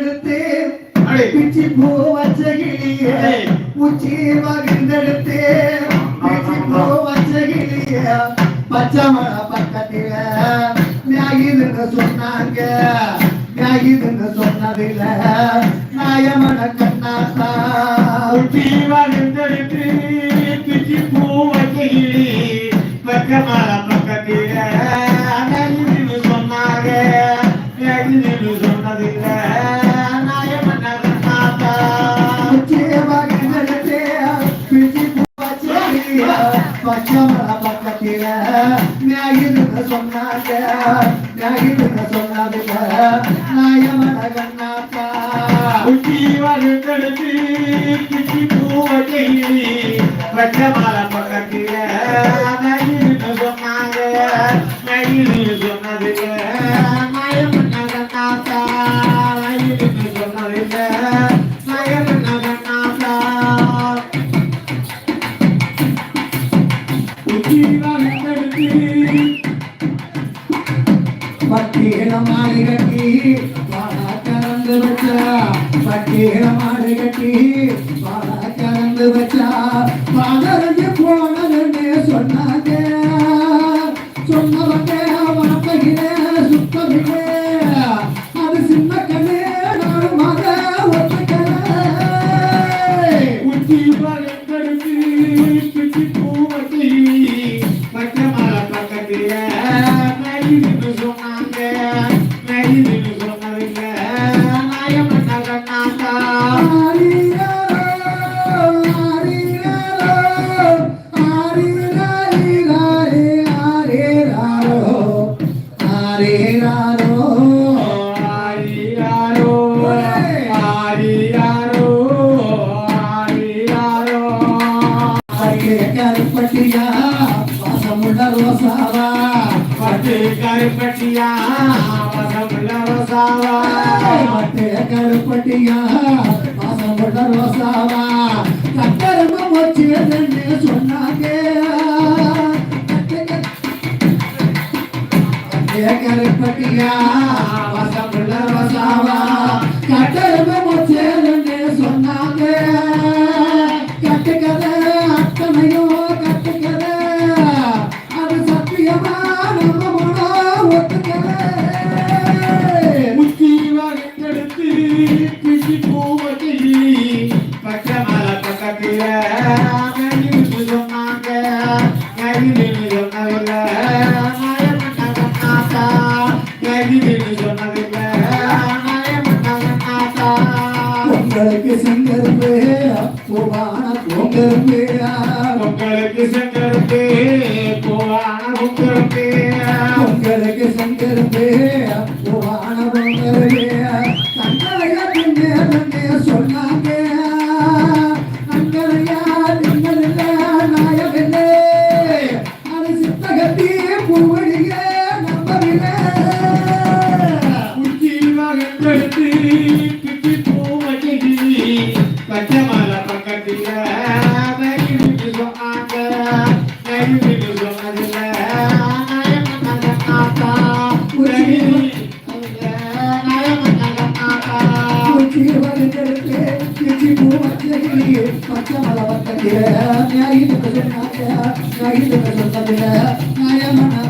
மகிழ்ந்தெடுத்து பிச்சி பூ வச்ச கிளியே உச்சி மகிழ்ந்தெடுத்து பிச்சி பூ வச்ச கிளியே பச்சமழ பக்கத்தில நியாயிதுன்னு சொன்னாங்க. நியாயிதுன்னு சொன்னதில்ல நாயமன கண்ணாத்தா. உச்சி மகிழ் கண்ணு சொன்னாங்க நகிருன்னு சொன்னதுங்க நாயமன கண்ணாப்பா குட்டி வருந்தெடுத்து குட்டி பூவட்டி வச்ச மாலை பக்கத்தில். நகிருன்னு சொன்னாங்க நகிருன்னு சொன்னதுங்க நரிதுன்னு சொன்னாங்க நரிதுன்னு சொன்னதுங்க நாயம் பண்ண சொன்னாங்க ஆரியாரோ ஆரியாரோ ஆரியாரோ கருப்பட்டியா பசமுள்ள ரோசாவா? மத்திய கருப்பட்டியா பசமுள்ள ரோசாவா? सिंगर पे है आपको बाहर घूम के I'm not going to be able to. I'm not going to be able to. I'm not going to be able to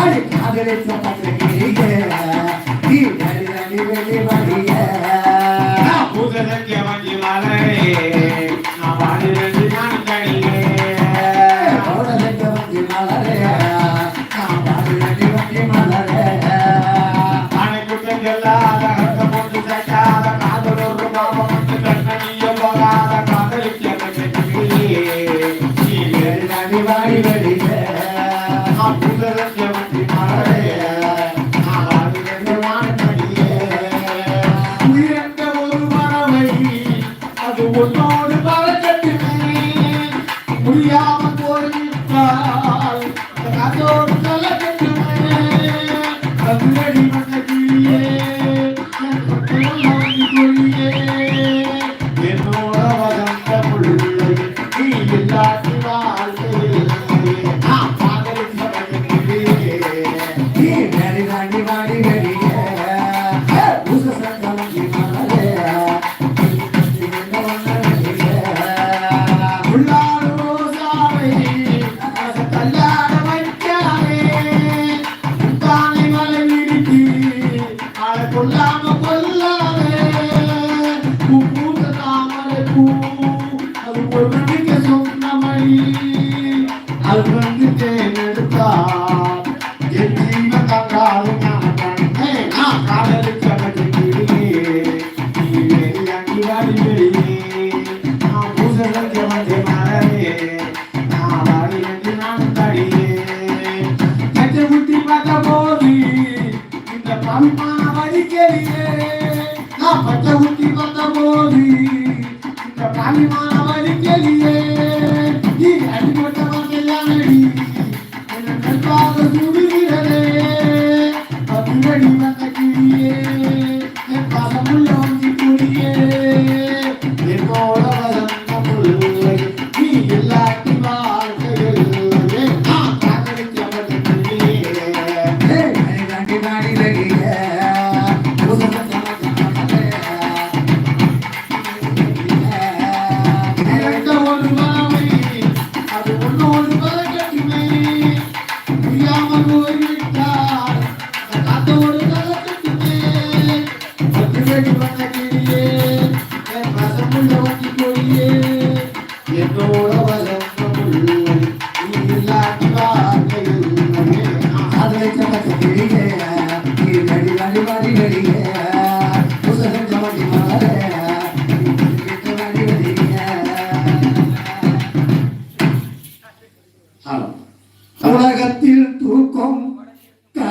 அடி அதில் பத்திரிகை দুনিয়া পরিচয়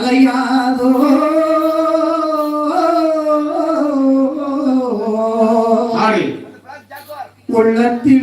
கலையாதோ ஆடி. உள்ளத்தில்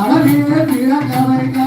அழகிய பிற கவர்கள்